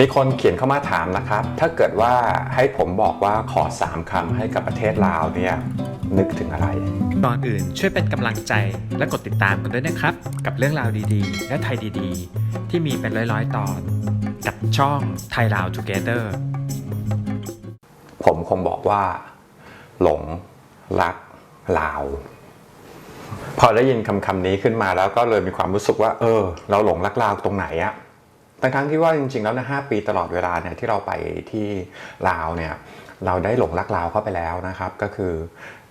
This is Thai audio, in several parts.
มีคนเขียนเข้ามาถามนะครับ ถ้าเกิดว่าให้ผมบอกว่าขอ 3คำให้กับประเทศลาวเนี่ยนึกถึงอะไร ก่อนอื่นช่วยเป็นกำลังใจและกดติดตามกันด้วยนะครับ กับเรื่องราวดีๆ และไทยดีๆ ที่มีเป็นร้อยๆ ตอน กับช่องไทยลาว Together ผมคงบอกว่า หลง รักลาว พอได้ยินคำคำนี้ขึ้นมาแล้วก็เลยมีความรู้สึกว่า เออ เราหลงรักลาวตรงไหนอะ ทั้งทั้งที่ว่าจริงๆแล้วนะหปีตลอดเวลาเนี่ยที่เราไปที่ลาวเนี่ยเราได้หลงรักลาวเข้าไปแล้วนะครับ ก็คือ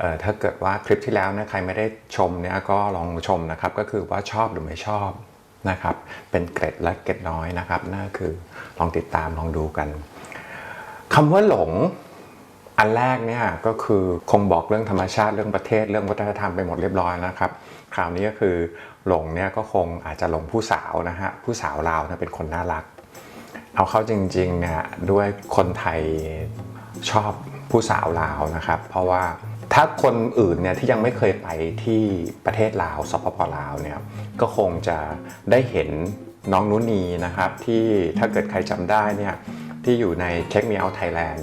ออถ้าเกิดว่าคลิปที่แล้วเนี่ยใครไม่ได้ชมเนี่ยก็ลองชมนะครับ ก็คือว่าชอบหรือไม่ชอบนะครับ เป็นเกร็ดและเกร็ดน้อยนะครับนั่นคือลองติดตามลองดูกันคำว่าหลง อันแรกเนี่ยก็คือคงบอกเรื่องธรรมชาติเรื่องประเทศเรื่องวัฒนธรรมไปหมดเรียบร้อยนะครับ คราวนี้ก็คือหลงเนี่ยก็คงอาจจะหลงผู้สาวนะฮะผู้สาวลาวเนี่ยเป็นคนน่ารัก เอาเข้าจริงๆเนี่ยด้วยคนไทยชอบผู้สาวลาวนะครับ เพราะว่าถ้าคนอื่นเนี่ยที่ยังไม่เคยไปที่ประเทศลาวสปปลาวเนี่ยก็คงจะได้เห็นน้องนุนีนะครับที่ถ้าเกิดใครจำได้เนี่ยที่อยู่ใน Check Me Out Thailand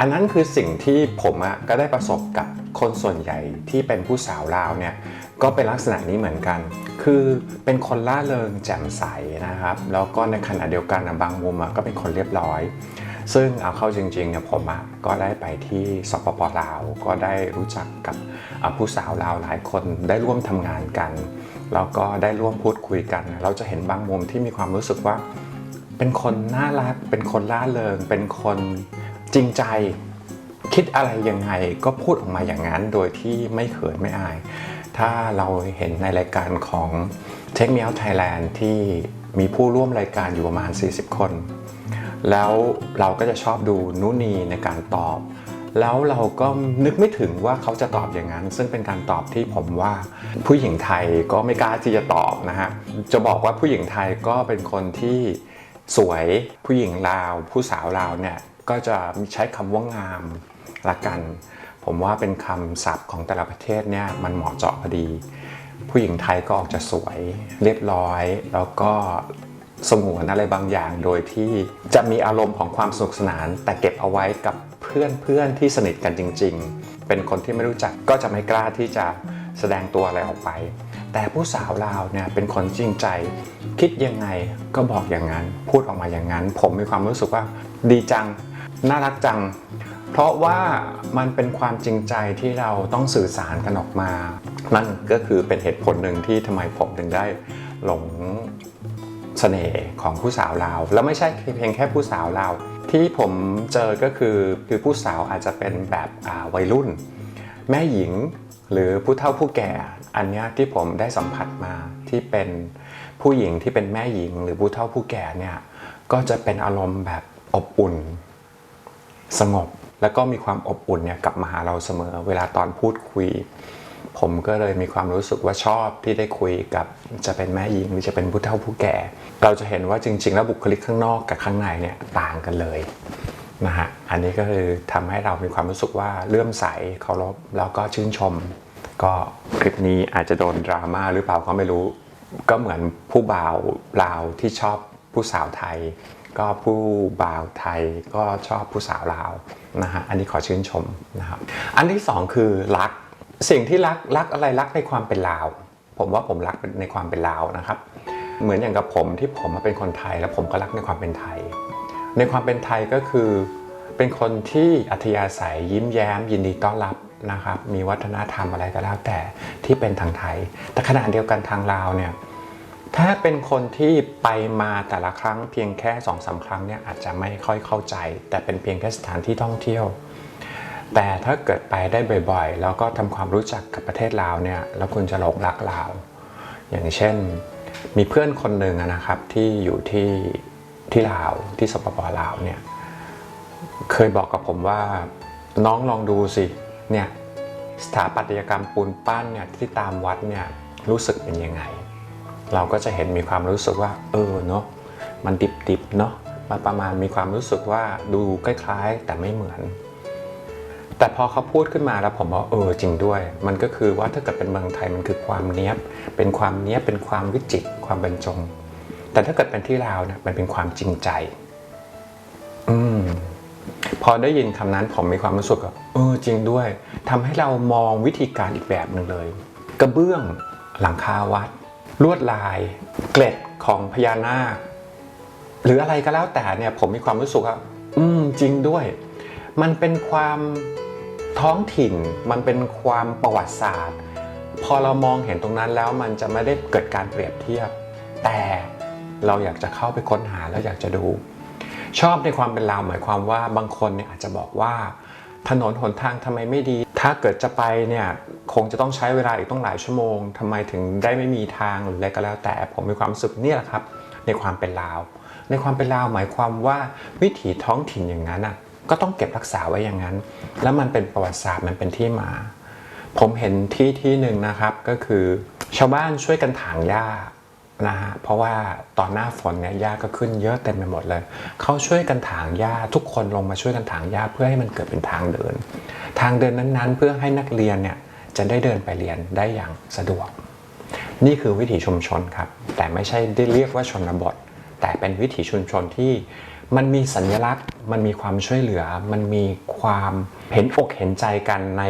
อันนั้นคือสิ่งที่ผมอะก็ได้ประสบกับคนส่วนใหญ่ที่เป็นผู้สาวลาวเนี่ยก็เป็นลักษณะนี้เหมือนกัน คือเป็นคนล่าเริงแจ่มใสนะครับ แล้วก็ในขณะเดียวกันบางมุมก็เป็นคนเรียบร้อย ซึ่งเอาเข้าจริงๆเนี่ยผมก็ได้ไปที่สปปลาว ก็ได้รู้จักกับผู้สาวลาวหลายคนได้ร่วมทำงานกัน แล้วก็ได้ร่วมพูดคุยกัน เราจะเห็นบางมุมที่มีความรู้สึกว่า เป็นคนน่ารัก เป็นคนล่าเริง เป็นคน ริงใจคิดอะไรยังไงก็พูดออกมาอย่างนั้น โดยที่ไม่เขินไม่อาย ถ้าเราเห็นในรายการของ Take Me Out Thailand ที่มีผู้ร่วมรายการอยู่ประมาณ 40 คน แล้วเราก็จะชอบดูนุนีในการตอบ แล้วเราก็นึกไม่ถึงว่าเขาจะตอบอย่างนั้น ซึ่งเป็นการตอบที่ผมว่า ผู้หญิงไทยก็ไม่กล้าที่จะตอบนะฮะ จะบอกว่าผู้หญิงไทยก็เป็นคนที่สวยผู้หญิงลาว ผู้สาวลาวเนี่ย ก็จะใช้คำว่างามละกัน ผมว่าเป็นคำศัพท์ของแต่ละประเทศเนี่ยมันเหมาะเจาะพอดี ผู้หญิงไทยก็ออกจะสวยเรียบร้อย แล้วก็สงวนอะไรบางอย่างโดยที่จะมีอารมณ์ของความสนุกสนาน แต่เก็บเอาไว้กับเพื่อนเพื่อนๆที่สนิทกันจริง ๆ เป็นคนที่ไม่รู้จักก็จะไม่กล้าที่จะแสดงตัวอะไรออกไป แต่ผู้สาวลาวเนี่ยเป็นคนจริงใจ คิดยังไงก็บอกอย่างนั้น พูดออกมาอย่างนั้น ผมมีความรู้สึกว่าดีจัง น่ารักจัง เพราะว่ามันเป็นความจริงใจที่เราต้องสื่อสารกันออกมา นั่นก็คือเป็นเหตุผลหนึ่งที่ทำไมผมถึงได้หลงเสน่ห์ของผู้สาวลาว แล้วไม่ใช่เพียงแค่ผู้สาวลาว ที่ผมเจอก็คือคือผู้สาวอาจจะเป็นแบบวัยรุ่น แม่หญิงหรือผู้เฒ่าผู้แก่ อันนี้ที่ผมได้สัมผัสมาที่เป็นผู้หญิงที่เป็นแม่หญิง หรือผู้เฒ่าผู้แก่เนี่ยก็จะเป็นอารมณ์แบบอบอุ่น สงบ แล้วก็มีความอบอุ่นเนี่ยกลับมาหาเราเสมอ เวลาตอนพูดคุย ผมก็เลยมีความรู้สึกว่าชอบที่ได้คุยกับจะเป็นแม่หญิงหรือจะเป็นผู้เฒ่าผู้แก่ เราจะเห็นว่าจริง ๆ แล้วบุคลิกข้างนอกกับข้างในเนี่ยต่างกันเลยนะฮะอันนี้ก็คือทำให้เรามีความรู้สึกว่าเลื่อมใสเคารพแล้วก็ชื่นชม ก็คลิปนี้อาจจะโดนดราม่าหรือเปล่าก็ไม่รู้ ก็เหมือนผู้บ่าวลาวที่ชอบผู้สาวไทย ก็ผู้บ่าวไทยก็ชอบผู้สาวลาวนะฮะอันนี้ขอชื่นชมนะครับอันที่สองคือรักสิ่งที่รักรักอะไรรักในความเป็นลาว ผมว่าผมรักในความเป็นลาวนะครับ เหมือนอย่างกับผมที่ผมมาเป็นคนไทย แล้วผมก็รักในความเป็นไทย ในความเป็นไทยก็คือเป็นคนที่อัธยาศัยยิ้มแย้ม ยินดีต้อนรับนะครับ มีวัฒนธรรมอะไรก็แล้วแต่ที่เป็นทางไทย แต่ขณะเดียวกันทางลาวเนี่ย ถ้าเป็นคนที่ไปมาแต่ละครั้งเพียงแค่2องสาครั้งเนี่ยอาจจะไม่ค่อยเข้าใจ แต่เป็นเพียงแค่สถานที่ท่องเที่ยว แต่ถ้าเกิดไปได้บ่อยๆ แล้วก็ทำความรู้จักกับประเทศลาวเนี่ยแล้วคุณจะหลงรักลาว อย่างเช่น มีเพื่อนคนหนึ่งนะครับที่อยู่ที่ที่ลาวที่สปปลาวเนี่ยเคยบอกกับผมว่าน้องลองดูสิเนี่ยสถาปัตยกรรมปูนปั้นเนี่ยที่ตามวัดเนี่ยรู้สึกเป็นยังไง เราก็จะเห็นมีความรู้สึกว่า เออเนาะมันดิบๆเนาะมันประมาณมีความรู้สึกว่าดูคล้ายๆ แต่ไม่เหมือน แต่พอเขาพูดขึ้นมาแล้วผมว่าเออจริงด้วย มันก็คือว่าถ้าเกิดเป็นเมืองไทยมันคือความเนี้ยบ เป็นความเนี้ยบเป็นความวิจิตรความบรรจง แต่ถ้าเกิดเป็นที่ลาวเนี่ยมันเป็นความจริงใจอได้ยินคำนั้นผมมีความรู้สึกว่าเออจริงด้วยทำให้เรามองวิธีการอีกแบบหนึ่งเลย กระเบื้องหลังคาวัด ลวดลาย เกล็ดของพญานาค หรืออะไรก็แล้วแต่เนี่ยผมมีความรู้สึกว่าอืมจริงด้วย มันเป็นความท้องถิ่น มันเป็นความประวัติศาสตร์ พอเรามองเห็นตรงนั้นแล้วมันจะไม่ได้เกิดการเปรียบเทียบ แต่เราอยากจะเข้าไปค้นหาแล้วอยากจะดู ชอบในความเป็นลาวหมายความว่าบางคนเนี่ยอาจจะบอกว่า ถนนหนทางทำไมไม่ดี ถ้าเกิดจะไปเนี่ยคงจะต้องใช้เวลาอีกต้องหลายชั่วโมงทำไมถึงได้ไม่มีทางหรืออะไรก็แล้ว แต่ผมมีความรู้สึกเนี่ยแหละครับ ในความเป็นลาว ในความเป็นลาวหมายความว่าวิถีท้องถิ่นอย่างนั้นอะก็ต้องเก็บรักษาไว้อย่างนั้น แล้วมันเป็นประวัติศาสตร์มันเป็นที่มา ผมเห็นที่ที่หนึ่งนะครับก็คือ ชาวบ้านช่วยกันถางหญ้านะฮะเพราะว่าตอนหน้าฝนเนี่ยหญ้าก็ขึ้นเยอะเต็มไปหมดเลยเขาช่วยกันถางหญ้าทุกคนลงมาช่วยกันถางหญ้าเพื่อให้มันเกิดเป็นทางเดิน ทางเดินนั้นๆ เพื่อให้นักเรียนเนี่ยจะได้เดินไปเรียนได้อย่างสะดวก นี่คือวิถีชุมชนครับ แต่ไม่ใช่ได้เรียกว่าชนบท แต่เป็นวิถีชุมชนที่มันมีสัญลักษณ์ มันมีความช่วยเหลือ มันมีความเห็นอกเห็นใจกันใน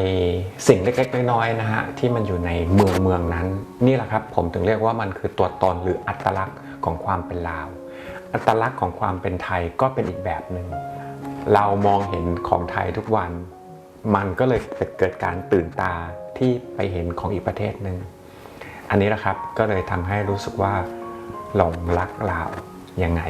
สิ่งเล็กๆน้อยๆนะฮะที่มันอยู่ในเมืองเมืองนั้น นี่แหละครับ ผมถึงเรียกว่ามันคือตัวตนหรืออัตลักษณ์ของความเป็นลาว อัตลักษณ์ของความเป็นไทยก็เป็นอีกแบบหนึ่งเรามองเห็นของไทยทุกวัน มันก็เลยเกิดการตื่นตาที่ไปเห็นของอีกประเทศหนึ่งอันนี้แหละครับก็เลยทำให้รู้สึกว่าหลงรักลาวยังไง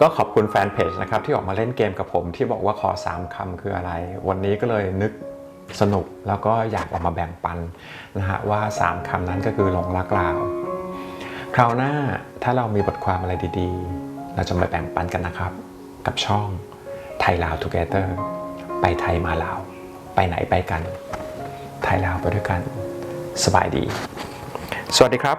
ก็ขอบคุณแฟนเพจนะครับที่ออกมาเล่นเกมกับผมที่บอกว่าขอ 3คำคืออะไร วันนี้ก็เลยนึกสนุกแล้วก็อยากออกมาแบ่งปันนะฮะว่า 3คำนั้นก็คือหลงรักลาว คราวหน้าถ้าเรามีบทความอะไรดีๆ เราจะมาแบ่งปันกันนะครับ กับช่องไทยลาวทูเกเตอร์ไปไทยมาลาว ไปไหนไปกัน ไทยลาวไปด้วยกัน สบายดี สวัสดีครับ